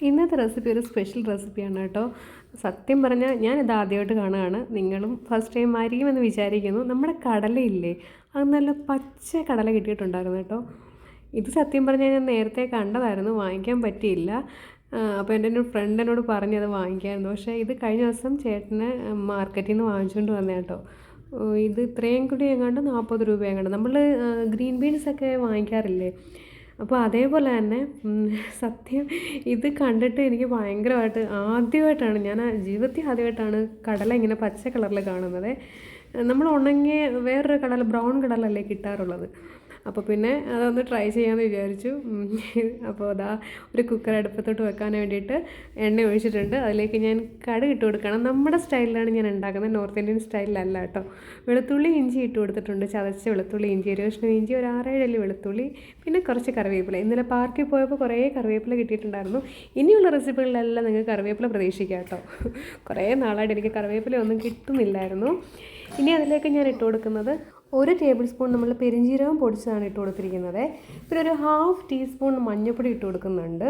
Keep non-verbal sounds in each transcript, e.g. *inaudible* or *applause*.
ഇന്നത്തെ റെസിപ്പി ഒരു സ്പെഷ്യൽ റെസിപ്പിയാണ് കേട്ടോ. സത്യം പറഞ്ഞാൽ ഞാനിത് ആദ്യമായിട്ട് കാണുകയാണ്. നിങ്ങളും ഫസ്റ്റ് ടൈം ആയിരിക്കുമെന്ന് വിചാരിക്കുന്നു. നമ്മുടെ കടലയില്ലേ? അത് നല്ല പച്ച കടല കിട്ടിയിട്ടുണ്ടായിരുന്നു കേട്ടോ. ഇത് സത്യം പറഞ്ഞാൽ ഞാൻ നേരത്തെ കണ്ടതായിരുന്നു. വാങ്ങിക്കാൻ പറ്റിയില്ല. അപ്പോൾ എന്റെ ഒരു ഫ്രണ്ട് എന്നോട് പറഞ്ഞു അത് വാങ്ങിക്കാമായിരുന്നു പക്ഷേ ഇത് കഴിഞ്ഞ ദിവസം ചേട്ടന് മാർക്കറ്റിൽ നിന്ന് വാങ്ങിച്ചുകൊണ്ട് വന്നേ കേട്ടോ. ഇത് ഇത്രയും കൂടി എങ്ങാണ്ട് നാൽപ്പത് രൂപ എങ്ങാണ്ട്. നമ്മൾ ഗ്രീൻ ബീൻസ് ഒക്കെ വാങ്ങിക്കാറില്ലേ? അപ്പോൾ അതേപോലെ തന്നെ സത്യം ഇത് കണ്ടിട്ട് എനിക്ക് ഭയങ്കരമായിട്ട് ആദ്യമായിട്ടാണ് ഞാൻ ജീവിതത്തിൽ ആദ്യമായിട്ടാണ് കടല ഇങ്ങനെ പച്ച കളറിൽ കാണുന്നത്. നമ്മൾ ഉണങ്ങിയ വേറൊരു കടല ബ്രൗൺ കടലല്ലേ കിട്ടാറുള്ളത്. അപ്പോൾ പിന്നെ അതൊന്ന് ട്രൈ ചെയ്യാമെന്ന് വിചാരിച്ചു. അപ്പോൾ അതാ ഒരു കുക്കർ അടുപ്പത്തോട്ട് വെക്കാൻ വേണ്ടിയിട്ട് എണ്ണ ഒഴിച്ചിട്ടുണ്ട്. അതിലേക്ക് ഞാൻ കടുക് ഇട്ട് കൊടുക്കണം. നമ്മുടെ സ്റ്റൈലിലാണ് ഞാൻ ഉണ്ടാക്കുന്നത്. നോർത്ത് ഇന്ത്യൻ സ്റ്റൈലിലല്ല കേട്ടോ. വെളുത്തുള്ളി ഇഞ്ചി ഇട്ട് കൊടുത്തിട്ടുണ്ട്. ചതച്ച വെളുത്തുള്ളി ഇഞ്ചി ഒരു കഷ്ണം ഇഞ്ചി ഒരു ആറേഴല്ലി വെളുത്തുള്ളി പിന്നെ കുറച്ച് കറിവേപ്പില. ഇന്നലെ പാർക്കിൽ പോയപ്പോൾ കുറേ കറിവേപ്പില കിട്ടിയിട്ടുണ്ടായിരുന്നു. ഇനിയുള്ള റെസിപ്പികളിലെല്ലാം നിങ്ങൾ കറിവേപ്പില പ്രതീക്ഷിക്കാം കേട്ടോ. കുറേ നാളായിട്ട് എനിക്ക് കറിവേപ്പില ഒന്നും കിട്ടുന്നില്ലായിരുന്നു. ഇനി അതിലേക്ക് ഞാൻ ഇട്ട് കൊടുക്കുന്നത് ഒരു ടേബിൾ സ്പൂൺ നമ്മൾ പെരിഞ്ജീരകം പൊടിച്ചതാണ് ഇട്ട് കൊടുത്തിരിക്കുന്നത്. പിന്നെ ഒരു ഹാഫ് ടീസ്പൂൺ മഞ്ഞൾപ്പൊടി ഇട്ട് കൊടുക്കുന്നുണ്ട്.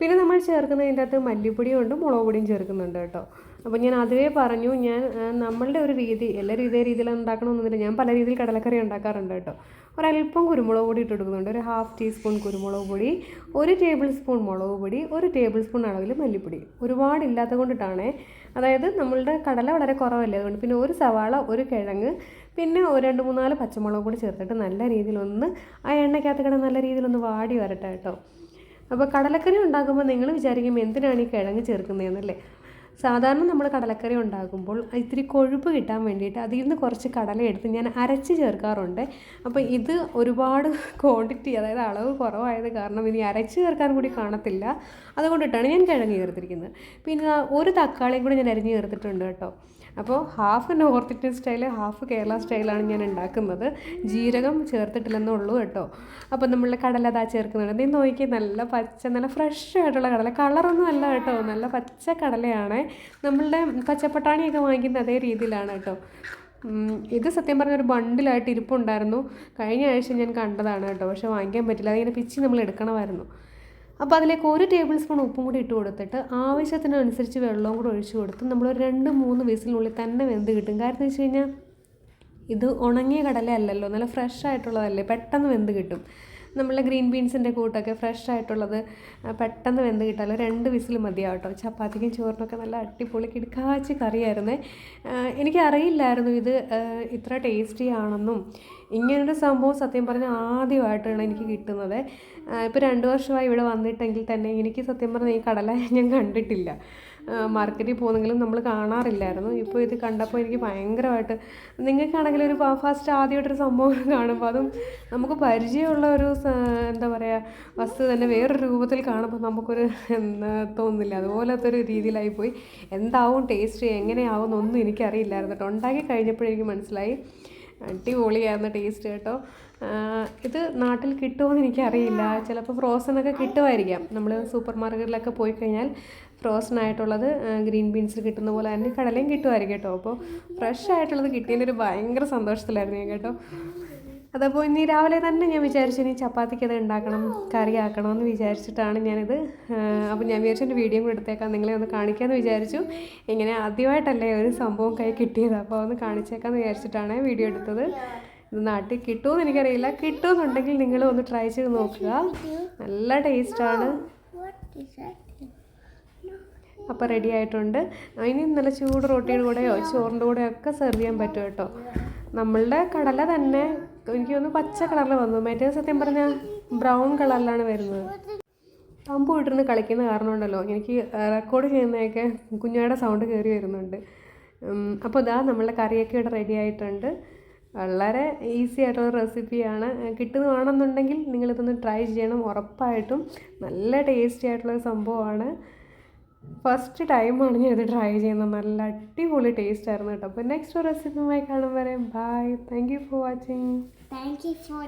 പിന്നെ നമ്മൾ ചേർക്കുന്നതിന്റെ അകത്ത് മല്ലിപ്പൊടിയും ഉണ്ട് മുളക് പൊടിയും ചേർക്കുന്നുണ്ട് കേട്ടോ. അപ്പോൾ ഞാൻ അതുവേ പറഞ്ഞു ഞാൻ നമ്മളുടെ ഒരു രീതി എല്ലാ ഇതേ രീതിയിൽ ഉണ്ടാക്കണമെന്നില്ല ഞാൻ പല രീതിയിൽ കടലക്കറി ഉണ്ടാക്കാറുണ്ട് കേട്ടോ. ഒരല്പം കുരുമുളക് പൊടി ഇട്ട് കൊടുക്കുന്നുണ്ട്. ഒരു ഹാഫ് ടീസ്പൂൺ കുരുമുളക് പൊടി ഒരു ടേബിൾ സ്പൂൺ മുളക് പൊടി ഒരു ടേബിൾ സ്പൂൺ അളവിൽ മല്ലിപ്പൊടി. ഒരുപാടില്ലാത്ത കൊണ്ടിട്ടാണ്. അതായത് നമ്മളുടെ കടല വളരെ കുറവല്ലേ? അതുകൊണ്ട് പിന്നെ ഒരു സവാള ഒരു കിഴങ്ങ് പിന്നെ ഒരു രണ്ട് മൂന്നാൽ പച്ചമുളക് കൂടി ചേർത്തിട്ട് നല്ല രീതിയിലൊന്ന് ആ എണ്ണയ്ക്കകത്ത് കിടന്ന് നല്ല രീതിയിലൊന്ന് വാടി വരട്ടെ കേട്ടോ. അപ്പോൾ കടലക്കറി ഉണ്ടാക്കുമ്പോൾ നിങ്ങൾ വിചാരിക്കും എന്തിനാണ് ഈ കിഴങ്ങ് ചേർക്കുന്നതെന്നല്ലേ സാധാരണ നമ്മൾ കടലക്കറി ഉണ്ടാക്കുമ്പോൾ ഇത്തിരി കൊഴുപ്പ് കിട്ടാൻ വേണ്ടിയിട്ട് അതിൽ നിന്ന് കുറച്ച് കടല എടുത്ത് ഞാൻ അരച്ച് ചേർക്കാറുണ്ട്. അപ്പോൾ ഇത് ഒരുപാട് ക്വാണ്ടിറ്റി അതായത് അളവ് കുറവായത് കാരണം ഇനി അരച്ച് ചേർക്കാൻ കൂടി കാണത്തില്ല. അതുകൊണ്ടിട്ടാണ് ഞാൻ കിഴങ്ങ് ചേർത്തിരിക്കുന്നത്. പിന്നെ ഒരു തക്കാളിയും കൂടി ഞാൻ അരിഞ്ഞ് ചേർത്തിട്ടുണ്ട് കേട്ടോ. അപ്പോൾ half north Indian style half Kerala സ്റ്റൈലാണ് ഞാൻ ഉണ്ടാക്കുന്നത്. ജീരകം ചേർത്തിട്ടില്ലെന്നേ ഉള്ളൂ കേട്ടോ. അപ്പോൾ നമ്മൾ കടല അതാ ചേർക്കുന്നുണ്ട് നീ നോക്കി നല്ല പച്ച നല്ല ഫ്രഷ് ആയിട്ടുള്ള കടല. കളറൊന്നും അല്ല കേട്ടോ. നല്ല പച്ച കടലയാണ്. നമ്മളുടെ പച്ചപ്പട്ടാണിയൊക്കെ വാങ്ങിക്കുന്ന അതേ രീതിയിലാണ് കേട്ടോ. ഇത് സത്യം പറഞ്ഞ ഒരു ബണ്ടിലായിട്ട് ഇരിപ്പുണ്ടായിരുന്നു. കഴിഞ്ഞ ആഴ്ച ഞാൻ കണ്ടതാണ് കേട്ടോ. പക്ഷെ വാങ്ങിക്കാൻ പറ്റില്ല. അതിങ്ങനെ പിച്ചി നമ്മൾ എടുക്കണമായിരുന്നു. അപ്പോൾ അതിലേക്ക് ഒരു ടേബിൾ സ്പൂൺ ഉപ്പും കൂടി ഇട്ട് കൊടുത്തിട്ട് ആവശ്യത്തിനനുസരിച്ച് വെള്ളവും കൂടി ഒഴിച്ചു കൊടുത്ത് നമ്മൾ രണ്ട് മൂന്ന് വീസിനുള്ളിൽ തന്നെ വെന്ത് കിട്ടും. കാരണം വെച്ച് കഴിഞ്ഞാൽ ഇത് ഉണങ്ങിയ കടല അല്ലല്ലോ നല്ല ഫ്രഷ് ആയിട്ടുള്ളതല്ലേ പെട്ടെന്ന് വെന്ത് കിട്ടും. നമ്മളെ ഗ്രീൻ ബീൻസിന്റെ കൂട്ടൊക്കെ ഫ്രഷ് ആയിട്ടുള്ളത് പെട്ടെന്ന് വെന്ത് കിട്ടാലോ രണ്ട് വിസിൽ മതിയാവട്ടോ ചപ്പാത്തിക്കും ചോറിനൊക്കെ നല്ല അടിപൊളി കിടക്കാച്ച് കറിയായിരുന്നേ. എനിക്കറിയില്ലായിരുന്നു ഇത് ഇത്ര ടേസ്റ്റി ആണെന്നും. ഇങ്ങനൊരു സംഭവം സത്യം പറഞ്ഞാൽ ആദ്യമായിട്ടാണ് എനിക്ക് കിട്ടുന്നത്. ഇപ്പോൾ രണ്ട് വർഷമായി ഇവിടെ വന്നിട്ടെങ്കിൽ തന്നെ എനിക്ക് സത്യം പറഞ്ഞാൽ ഈ കടല ഞാൻ കണ്ടിട്ടില്ല. മാർക്കറ്റിൽ പോകുന്നെങ്കിലും നമ്മൾ കാണാറില്ലായിരുന്നു. ഇപ്പോൾ ഇത് കണ്ടപ്പോൾ എനിക്ക് ഭയങ്കരമായിട്ട് നിങ്ങൾക്കാണെങ്കിലും ഒരു ഫസ്റ്റ് ആദ്യമായിട്ടൊരു സംഭവം *laughs* കാണുമ്പോൾ അതും നമുക്ക് പരിചയമുള്ള ഒരു എന്താ പറയുക വസ്തു തന്നെ വേറൊരു രൂപത്തിൽ കാണുമ്പോൾ നമുക്കൊരു *laughs* തോന്നുന്നില്ല. അതുപോലത്തെ ഒരു രീതിയിലായിപ്പോയി. എന്താവും ടേസ്റ്റ് എങ്ങനെയാവും എന്നൊന്നും എനിക്കറിയില്ലായിരുന്നു കേട്ടോ ഉണ്ടാക്കി കഴിഞ്ഞപ്പോഴെനിക്ക് മനസ്സിലായി. അടിപൊളിയായിരുന്നു ടേസ്റ്റ് കേട്ടോ. ഇത് നാട്ടിൽ കിട്ടുമോ എന്ന് എനിക്കറിയില്ല. ചിലപ്പോൾ ഫ്രോസൺ ഒക്കെ കിട്ടുമായിരിക്കാം. നമ്മൾ സൂപ്പർ മാർക്കറ്റിലൊക്കെ പോയി കഴിഞ്ഞാൽ ഫ്രോസൺ ആയിട്ടുള്ളത് ഗ്രീൻ ബീൻസ് കിട്ടുന്ന പോലെ തന്നെ കടലയും കിട്ടുമായിരിക്കും കേട്ടോ. അപ്പോൾ ഫ്രഷ് ആയിട്ടുള്ളത് കിട്ടിയതിന്റെ ഒരു ഭയങ്കര സന്തോഷത്തിലായിരുന്നു ഞാൻ കേട്ടോ. അതപ്പോൾ ഇനി രാവിലെ തന്നെ ഞാൻ വിചാരിച്ചു ഇനി ചപ്പാത്തിക്ക് അത് ഉണ്ടാക്കണം കറി ആക്കണം എന്ന് വിചാരിച്ചിട്ടാണ് ഞാനിത് അപ്പോൾ ഞാൻ വിചാരിച്ചു എന്റെ വീഡിയോ കൂടെ എടുത്തേക്കാം നിങ്ങളെ ഒന്ന് കാണിക്കാമെന്ന് വിചാരിച്ചു. ഇങ്ങനെ ആദ്യമായിട്ടല്ലേ ഒരു സംഭവം കൈ കിട്ടിയത് അപ്പോൾ ഒന്ന് കാണിച്ചേക്കാമെന്ന് വിചാരിച്ചിട്ടാണ് വീഡിയോ എടുത്തത്. ഇത് നാട്ടിൽ കിട്ടുമെന്ന് എനിക്കറിയില്ല. കിട്ടുമെന്നുണ്ടെങ്കിൽ നിങ്ങൾ ഒന്ന് ട്രൈ ചെയ്ത് നോക്കുക. നല്ല ടേസ്റ്റാണ്. അപ്പോൾ റെഡി ആയിട്ടുണ്ട്. ഇനി നല്ല ചൂട് റൊട്ടിയുടെ കൂടെയോ ചോറിന്റെ കൂടെയോ ഒക്കെ സെർവ് ചെയ്യാൻ പറ്റും കേട്ടോ. നമ്മളുടെ കടല തന്നെ എനിക്ക് തോന്നുന്നു പച്ച കളറിൽ വന്നു. മറ്റേ സത്യം പറഞ്ഞാൽ ബ്രൗൺ കളറിലാണ് വരുന്നത്. പമ്പ് ഇട്ടിരുന്ന് കളിക്കുന്ന കാരണം ഉണ്ടല്ലോ. എനിക്ക് റെക്കോർഡ് ചെയ്യുന്നതൊക്കെ കുഞ്ഞാടെ സൗണ്ട് കയറി വരുന്നുണ്ട്. അപ്പോൾ ഇതാ നമ്മളുടെ കറിയൊക്കെ ഇവിടെ റെഡി ആയിട്ടുണ്ട്. വളരെ ഈസി ആയിട്ടുള്ള റെസിപ്പിയാണ് കിട്ടുന്നതാണെന്നുണ്ടെങ്കിൽ നിങ്ങളിതൊന്ന് ട്രൈ ചെയ്യണം. ഉറപ്പായിട്ടും നല്ല ടേസ്റ്റി ആയിട്ടുള്ള സംഭവമാണ്. ഫസ്റ്റ് ടൈമാണ് ഇത് ട്രൈ ചെയ്യുന്നത്. നല്ല അടിപൊളി ടേസ്റ്റ് ആയിരുന്നു കേട്ടോ. അപ്പോൾ നെക്സ്റ്റ് റെസിപ്പിയുമായി കാണും വരെ. Bye thank you for watching thank you for